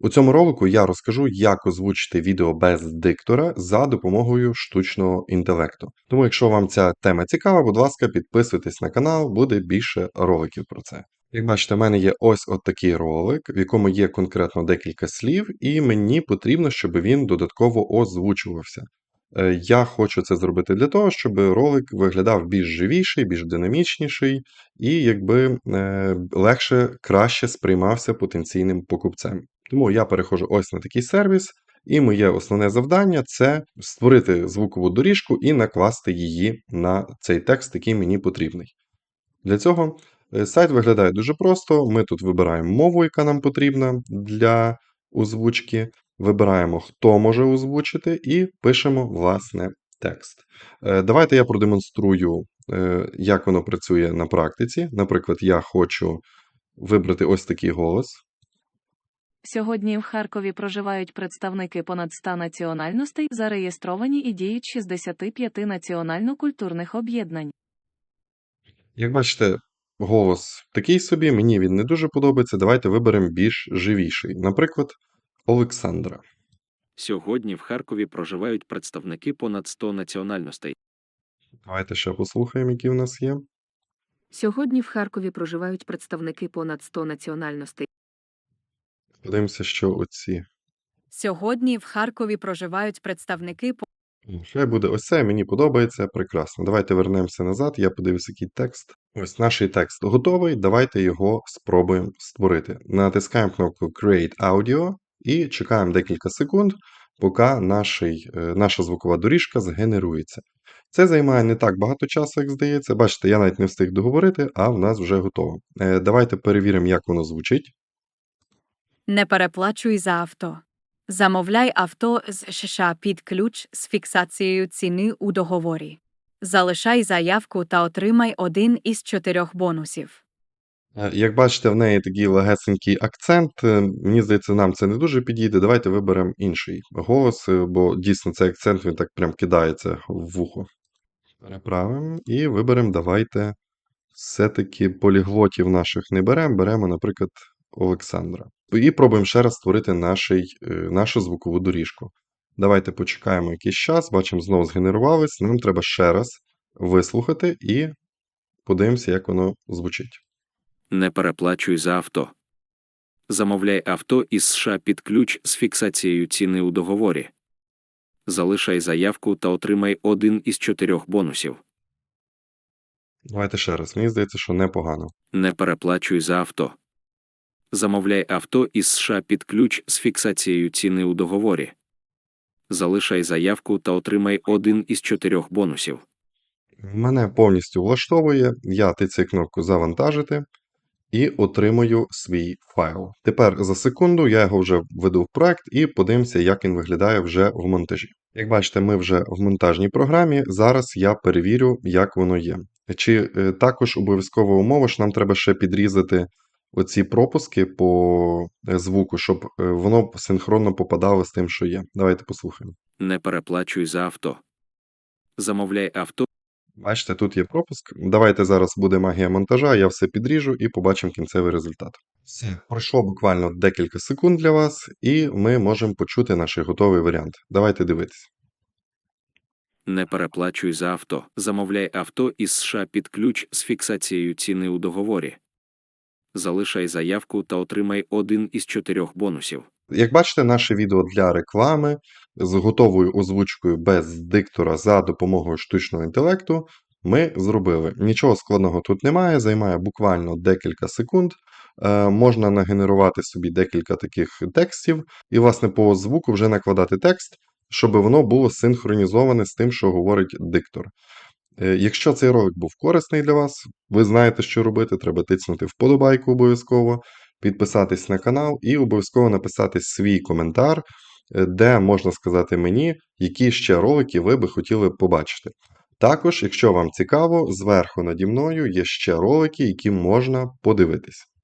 У цьому ролику я розкажу, як озвучити відео без диктора за допомогою штучного інтелекту. Тому, якщо вам ця тема цікава, будь ласка, підписуйтесь на канал, буде більше роликів про це. Як бачите, в мене є ось от такий ролик, в якому є конкретно декілька слів, і мені потрібно, щоб він додатково озвучувався. Е, Я хочу це зробити для того, щоб ролик виглядав більш живіший, більш динамічніший і якби е, легше, краще сприймався потенційним покупцем. Тому я переходжу ось на такий сервіс, і моє основне завдання це створити звукову доріжку і накласти її на цей текст, який мені потрібний. Для цього е, сайт виглядає дуже просто. Ми тут вибираємо мову, яка нам потрібна для озвучки, вибираємо, хто може озвучити, і пишемо власне текст. Е, Давайте я продемонструю, е, як воно працює на практиці. Наприклад, я хочу вибрати ось такий голос. Сьогодні в Харкові проживають представники понад 100 національностей, зареєстровані і діють 65 національно-культурних об'єднань. Як бачите, голос такий собі, мені він не дуже подобається. Давайте виберемо більш живіший. Наприклад, Олександра. Сьогодні в Харкові проживають представники понад 100 національностей. Давайте ще послухаємо, які в нас є. Сьогодні в Харкові проживають представники понад 100 національностей. Подивимося, що оці. Сьогодні в Харкові проживають представники Хай буде ось це, мені подобається, прекрасно. Давайте вернемося назад, я подивлюся, який текст. Ось наш текст готовий, давайте його спробуємо створити. Натискаємо кнопку Create Audio і чекаємо декілька секунд, поки наший, е, наша звукова доріжка згенерується. Це займає не так багато часу, як здається. Бачите, я навіть не встиг договорити, а в нас вже готово. Е, Давайте перевіримо, як воно звучить. Не переплачуй за авто. Замовляй авто з США під ключ з фіксацією ціни у договорі. Залишай заявку та отримай один із чотирьох бонусів. Е, Як бачите, в неї такий легесенький акцент. Е, Мені здається, нам це не дуже підійде. Давайте виберемо інший голос, е, бо дійсно цей акцент він так прям кидається в вухо. Переправимо і виберемо, давайте все-таки поліглотів наших не беремо, беремо, наприклад, Олександра. І пробуємо ще раз створити наший, е, нашу звукову доріжку. Давайте почекаємо якийсь час, бачимо, знову згенерувалось. Нам треба ще раз вислухати і подивимося, як воно звучить. Не переплачуй за авто. Замовляй авто із США під ключ з фіксацією ціни у договорі. Залишай заявку та отримай один із чотирьох бонусів. Давайте ще раз. Мені здається, що непогано. Не переплачуй за авто. Замовляй авто із США під ключ з фіксацією ціни у договорі. Залишай заявку та отримай один із чотирьох бонусів. Мене повністю влаштовує. Я тицяю кнопку Завантажити і отримую свій файл. Тепер за секунду я його вже введу в проект і подивимося, як він виглядає вже в монтажі. Як бачите, ми вже в монтажній програмі. Зараз я перевірю, як воно є. Чи е, також обов'язкова умова, що нам треба ще підрізати оці пропуски по е, звуку, щоб е, воно синхронно попадало з тим, що є. Давайте послухаємо. Не переплачуй за авто. Замовляй авто Бачите, тут є пропуск. Давайте зараз буде магія монтажа, я все підріжу і побачимо кінцевий результат. Все, пройшло буквально декілька секунд для вас, і ми можемо почути наш готовий варіант. Давайте дивитися. Не переплачуй за авто. Замовляй авто із США під ключ з фіксацією ціни у договорі. Залишай заявку та отримай один із чотирьох бонусів. Як бачите, наше відео для реклами з готовою озвучкою без диктора за допомогою штучного інтелекту ми зробили. Нічого складного тут немає, займає буквально декілька секунд. Е, можна нагенерувати собі декілька таких текстів, і, власне, по звуку вже накладати текст, щоб воно було синхронізоване з тим, що говорить диктор. Е, Якщо цей ролик був корисний для вас, ви знаєте, що робити. Треба тиснути вподобайку обов'язково, підписатись на канал і обов'язково написати свій коментар, е, де можна сказати мені, які ще ролики ви би хотіли побачити. Також, якщо вам цікаво, зверху наді мною є ще ролики, які можна подивитись.